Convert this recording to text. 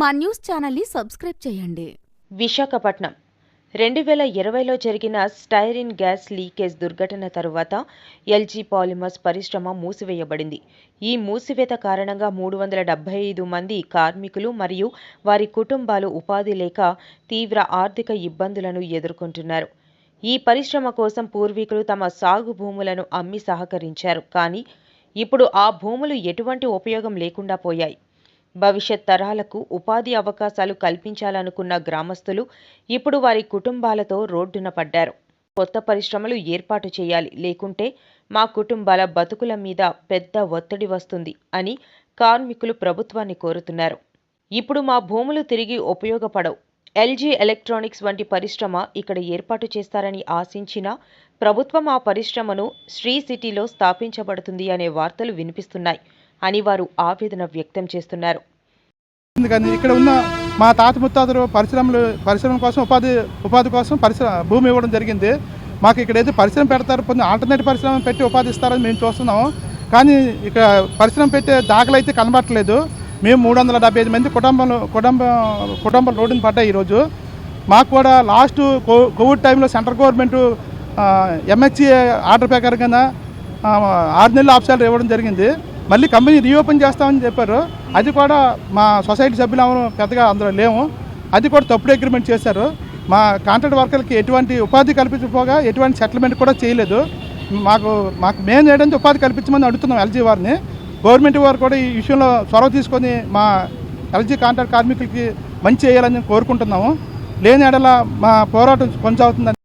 మా న్యూస్ ఛానల్ని సబ్స్క్రైబ్ చేయండి. విశాఖపట్నం. రెండు వేల ఇరవైలో జరిగిన స్టైరిన్ గ్యాస్ లీకేజ్ దుర్ఘటన తరువాత ఎల్జీ పాలిమర్స్ పరిశ్రమ మూసివేయబడింది. ఈ మూసివేత కారణంగా మూడు వందల డెబ్బై ఐదు మంది కార్మికులు మరియు వారి కుటుంబాలు ఉపాధి లేక తీవ్ర ఆర్థిక ఇబ్బందులను ఎదుర్కొంటున్నారు. ఈ పరిశ్రమ కోసం పూర్వీకులు తమ సాగు భూములను అమ్మి సహకరించారు. కానీ ఇప్పుడు ఆ భూములు ఎటువంటి ఉపయోగం లేకుండా పోయాయి. భవిష్యత్ తరాలకు ఉపాధి అవకాశాలు కల్పించాలనుకున్న గ్రామస్తులు ఇప్పుడు వారి కుటుంబాలతో రోడ్డున పడ్డారు. కొత్త పరిశ్రమలు ఏర్పాటు చేయాలి లేకుంటే మా కుటుంబాల బతుకుల మీద పెద్ద ఒత్తిడి వస్తుంది అని కార్మికులు ప్రభుత్వాన్ని కోరుతున్నారు. ఇప్పుడు మా భూములు తిరిగి ఉపయోగపడవు. ఎల్జీ ఎలక్ట్రానిక్స్ వంటి పరిశ్రమ ఇక్కడ ఏర్పాటు చేస్తారని ఆశించిన ప్రభుత్వం ఆ పరిశ్రమను శ్రీ సిటీలో స్థాపించబడుతుంది అనే వార్తలు వినిపిస్తున్నాయి. అని వారు ఆవేదన వ్యక్తం చేస్తున్నారు. ఇక్కడ ఉన్న మా తాత ముత్తాతలు పరిశ్రమలు పరిశ్రమ కోసం ఉపాధి ఉపాధి కోసం పరిశ్రమ భూమి ఇవ్వడం జరిగింది. మాకు ఇక్కడ ఏదో పరిశ్రమ పెడతారు కొన్ని ఆల్టర్నేట్ పరిశ్రమ పెట్టి ఉపాధి ఇస్తారని మేము చూస్తున్నాము కానీ ఇక్కడ పరిశ్రమ పెట్టే దాఖలు అయితే కనబట్టలేదు మేము మూడు వందల డెబ్బై ఐదు మంది కుటుంబంలో కుటుంబం కుటుంబ రోడ్డుని పడ్డాయి ఈరోజు. మాకు కూడా లాస్ట్ కో- కోవిడ్ టైంలో సెంట్రల్ గవర్నమెంట్ ఎంహెచ్ఏ ఆర్డర్ ప్రకారంగా కన్నా ఆరు నెలలు ఆప్షన్లు ఇవ్వడం జరిగింది. మళ్ళీ కంపెనీ రీఓపెన్ చేస్తామని చెప్పారు. అది కూడా మా సొసైటీ సభ్యులు ఎవరు పెద్దగా అందులో లేము. అది కూడా తప్పుడు అగ్రిమెంట్ చేశారు. మా కాంట్రాక్ట్ వర్కర్లకి ఎటువంటి ఉపాధి కల్పించకపోగా ఎటువంటి సెటిల్మెంట్ కూడా చేయలేదు. మాకు మాకు మేము చేయడానికి ఉపాధి కల్పించమని అడుగుతున్నాం ఎల్జీ వారిని. గవర్నమెంట్ వారు కూడా ఈ విషయంలో చొరవ తీసుకొని మా ఎల్జీ కాంట్రాక్ట్ కార్మికులకి మంచి చేయాలని కోరుకుంటున్నాము. లేని ఎడల మా పోరాటం కొనసాగుతుందని